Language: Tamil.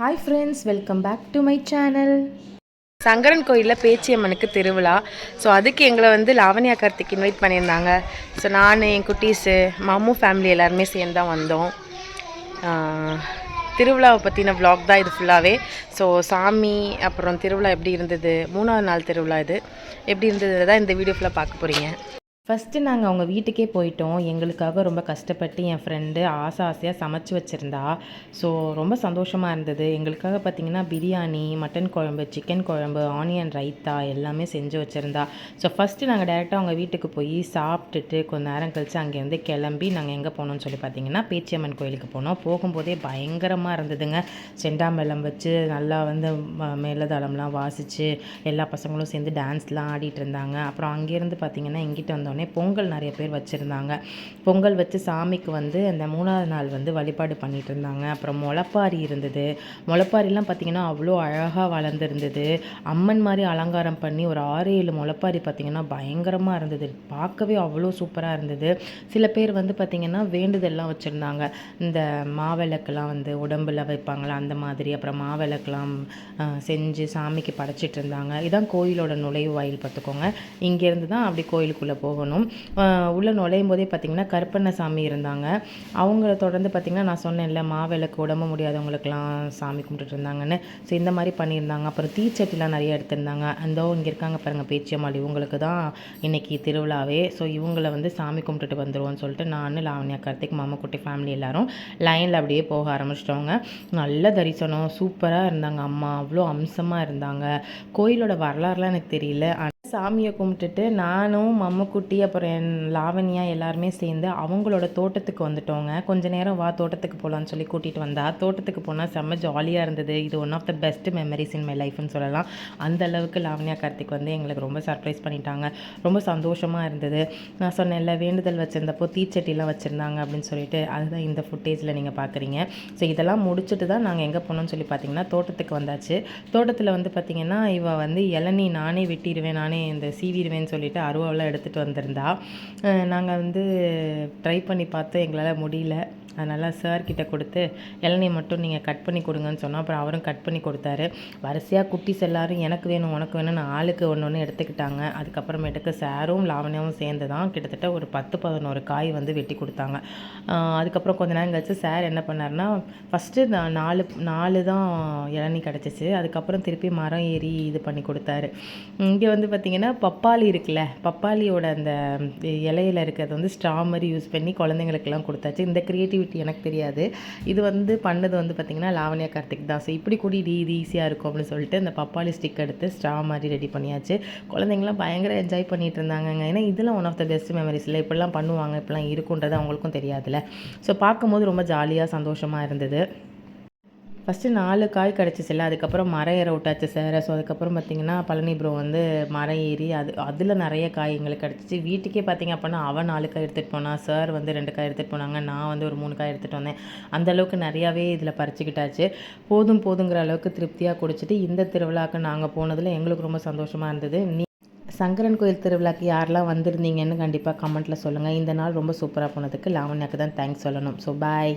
Hi friends welcome back to my channel Sankaran கோயிலில் பேச்சியம்மனுக்கு திருவிழா. ஸோ அதுக்கு எங்களை வந்து லாவண்யா கார்த்திக் இன்வைட் பண்ணியிருந்தாங்க. ஸோ நான் என் குட்டீஸு மாமு ஃபேமிலி எல்லாருமே சேர்ந்து தான் வந்தோம். திருவிழாவை பற்றின விளாக் தான் இது ஃபுல்லாகவே ஸோ சாமி அப்புறம் திருவிழா எப்படி இருந்தது? மூணாவது நாள் திருவிழா இது. எப்படி இருந்தது? தான் இந்த வீடியோ ஃபுல்லாக பார்க்க போகிறீங்க ஃபஸ்ட்டு நாங்கள் அவங்க வீட்டுக்கே போயிட்டோம். எங்களுக்காக ரொம்ப கஷ்டப்பட்டு என் ஃப்ரெண்டு ஆசை ஆசையாக சமைச்சு வச்சுருந்தா. ஸோ ரொம்ப சந்தோஷமாக இருந்தது. எங்களுக்காக பார்த்தீங்கன்னா பிரியாணி மட்டன் குழம்பு சிக்கன் குழம்பு ஆனியன் ரைத்தா எல்லாமே செஞ்சு வச்சுருந்தா. ஸோ ஃபஸ்ட்டு நாங்கள் டேரெக்டாக அவங்க வீட்டுக்கு போய் சாப்பிட்டுட்டு கொஞ்ச நேரம் கழித்து அங்கேருந்து கிளம்பி நாங்கள் எங்கே போனோம்னு சொல்லி பார்த்தீங்கன்னா பேச்சியம்மன் கோயிலுக்கு போனோம். போகும்போதே பயங்கரமாக இருந்ததுங்க. செண்டாம்பழம் வச்சு நல்லா வந்து மேலதளம்லாம் மேலதாளம்லாம் வாசித்து எல்லா பசங்களும் சேர்ந்து டான்ஸ்லாம் ஆடிட்டு இருந்தாங்க. அப்புறம் அங்கேருந்து பார்த்தீங்கன்னா இங்கிட்ட வந்தோடனே பொங்கல் நிறைய பேர் வச்சுருந்தாங்க. பொங்கல் வச்சு சாமிக்கு வந்து அந்த மூணாவது நாள் வந்து வழிபாடு பண்ணிட்டு இருந்தாங்க. அப்புறம் முளப்பாரி இருந்தது. முளப்பாரிலாம் பார்த்திங்கன்னா அவ்வளோ அழகாக வளர்ந்துருந்தது. அம்மன் மாதிரி அலங்காரம் பண்ணி ஒரு ஆறு ஏழு முளப்பாரி பார்த்திங்கன்னா பயங்கரமாக இருந்தது. பார்க்கவே அவ்வளோ சூப்பராக இருந்தது. சில பேர் வந்து பார்த்தீங்கன்னா வேண்டுதல்லாம் வச்சுருந்தாங்க. இந்த மாவிளக்கெல்லாம் வந்து உடம்புல வைப்பாங்களா அந்த மாதிரி. அப்புறம் மாவிளக்கெல்லாம் செஞ்சு சாமிக்கு படைச்சிட்டு இருந்தாங்க. இதான் கோயிலோட நுழைவு வாயில் பார்த்துக்கோங்க. இங்கேருந்து தான் அப்படி கோயிலுக்குள்ளே போகணும். உள்ளே நுழையும் போதே கருப்பனை சாமி இருந்தாங்க. அவங்கள தொடர்ந்து பார்த்திங்கன்னா நான் சொன்னேன்ல மாவிளக்கு உடம்பு முடியாதவங்களுக்கெல்லாம் சாமி கும்பிட்டுட்டு இருந்தாங்கன்னு. ஸோ இந்த மாதிரி பண்ணியிருந்தாங்க. அப்புறம் தீச்சட்டிலாம் நிறைய எடுத்திருந்தாங்க. அந்த இங்கே இருக்காங்க பாருங்கள் பேச்சியம்மாள். இவங்களுக்கு தான் இன்னைக்கு திருவிழாவே. ஸோ இவங்கள வந்து சாமி கும்பிட்டுட்டு வந்துடுவோம்னு சொல்லிட்டு நான் லாவண்யா கார்த்திக் மாமக்குட்டி ஃபேமிலி எல்லாரும் லைனில் அப்படியே போக ஆரம்பிச்சிட்டவங்க. நல்ல தரிசனம். சூப்பராக இருந்தாங்க. அம்மா அவ்வளோ அம்சமாக இருந்தாங்க. கோயிலோட வரலாறுலாம் எனக்கு தெரியல. சாமியை கும்பிட்டுட்டு நானும் மம்மக்குட்டி அப்புறம் என் லாவண்யா எல்லாருமே சேர்ந்து அவங்களோட தோட்டத்துக்கு வந்துட்டோங்க. கொஞ்ச நேரம் வா தோட்டத்துக்கு போகலான்னு சொல்லி கூட்டிகிட்டு வந்தா. தோட்டத்துக்கு போனால் செம்ம ஜாலியாக இருந்தது. இது one of the best memories in my லைஃப்னு சொல்லலாம். அந்த அளவுக்கு லாவண்யா கார்த்திக் வந்து எங்களுக்கு ரொம்ப சர்ப்ரைஸ் பண்ணிட்டாங்க. ரொம்ப சந்தோஷமாக இருந்தது. நான் சொன்னேன்ல வேண்டுதல் வச்சுருந்தப்போ தீச்சட்டிலாம் வச்சுருந்தாங்க அப்படின்னு சொல்லிட்டு அதுதான் இந்த ஃபுட்டேஜில் நீங்கள் பார்க்குறீங்க ஸோ இதெல்லாம் முடிச்சுட்டு தான் நாங்கள் எங்கே போனோம்னு சொல்லி பார்த்தீங்கன்னா தோட்டத்துக்கு வந்தாச்சு. தோட்டத்தில் வந்து பார்த்தீங்கன்னா இவ வந்து இளநீ நானே வெட்டிடுவேன் நானே இந்த சீவிடுவேன்னு சொல்லிட்டு அருவாவெலாம் எடுத்துகிட்டு வந்திருந்தா. நாங்கள் வந்து ட்ரை பண்ணி பார்த்தோம் எங்களால் முடியல. அதனால் சார் கிட்டே கொடுத்து இளநீ மட்டும் நீங்கள் கட் பண்ணி கொடுங்கன்னு சொன்னால் அப்புறம் அவரும் கட் பண்ணி கொடுத்தாரு. வரிசையாக குட்டிஸ் எல்லோரும் எனக்கு வேணும் உனக்கு வேணும்னு ஆளுக்கு ஒன்று ஒன்று எடுத்துக்கிட்டாங்க. அதுக்கப்புறமேட்டுக்கு சாரும் லாவணியாவும் சேர்ந்து தான் கிட்டத்தட்ட ஒரு பத்து பதினோரு காய் வந்து வெட்டி கொடுத்தாங்க. அதுக்கப்புறம் கொஞ்ச நேரம் கழிச்சு சார் என்ன பண்ணாருன்னா ஃபஸ்ட்டு நாலு நாலு தான் இளநீ கிடச்சிச்சு. அதுக்கப்புறம் திருப்பி மரம் ஏறி இது பண்ணி கொடுத்தாரு. இங்கே வந்து பார்த்திங்கன்னா பப்பாளி இருக்குல்ல பப்பாளியோட அந்த இலையில இருக்கிறது வந்து ஸ்ட்ரா மாதிரி யூஸ் பண்ணி குழந்தைங்களுக்கெல்லாம் கொடுத்தாச்சு. இந்த க்ரியேட்டிவிட்டி எனக்கு தெரியாது. இது வந்து பண்ணது வந்து பார்த்திங்கன்னா லாவண்யா கார்த்திக் தான். ஸோ இப்படி கூடி இது இது ஈஸியாக இருக்கும் அப்படின்னு சொல்லிட்டு இந்த பப்பாளி ஸ்டிக் எடுத்து ஸ்ட்ரா மாதிரி ரெடி பண்ணியாச்சு. குழந்தைங்களாம் பயங்கர என்ஜாய் பண்ணிட்டு இருந்தாங்கங்க. ஏன்னா இதெல்லாம் one of the best memories இல்லை. இப்படிலாம் பண்ணுவாங்க இப்படிலாம் இருக்குன்றது அவங்களுக்கும் தெரியாதுல்ல. ஸோ பார்க்கும்போது ரொம்ப ஜாலியாக சந்தோஷமாக இருந்தது. ஃபஸ்ட்டு நாலு காய் கிடச்சிச்சில்ல அதுக்கப்புறம் மரம் ஏற விட்டாச்சு சார் ஸோ அதுக்கப்புறம் பார்த்தீங்கன்னா பழனி ப்ரோ வந்து மரம் ஏறி அது அதில் நிறைய காய் எங்களுக்கு கிடச்சிச்சு. வீட்டுக்கே பார்த்தீங்க அப்படின்னா அவன் நாலு காய் எடுத்துகிட்டு போனான் சார் வந்து ரெண்டு காய் எடுத்துகிட்டு போனாங்க நான் வந்து ஒரு மூணு காய் எடுத்துகிட்டு வந்தேன். அந்தளவுக்கு நிறையாவே இதில் பறிச்சுக்கிட்டாச்சு. போதும் போதுங்கிற அளவுக்கு திருப்தியாக குடிச்சிட்டு இந்த திருவிழாக்கு நாங்கள் போனதில் எங்களுக்கு ரொம்ப சந்தோஷமாக இருந்தது. நீ சங்கரன் கோயில் திருவிழாக்கு யாரெல்லாம் வந்திருந்தீங்கன்னு கண்டிப்பாக கமெண்ட்டில் சொல்லுங்கள் இந்த நாள் ரொம்ப சூப்பராக போனதுக்கு லாவண்யாக்கு தான் தேங்க்ஸ் சொல்லணும். So bye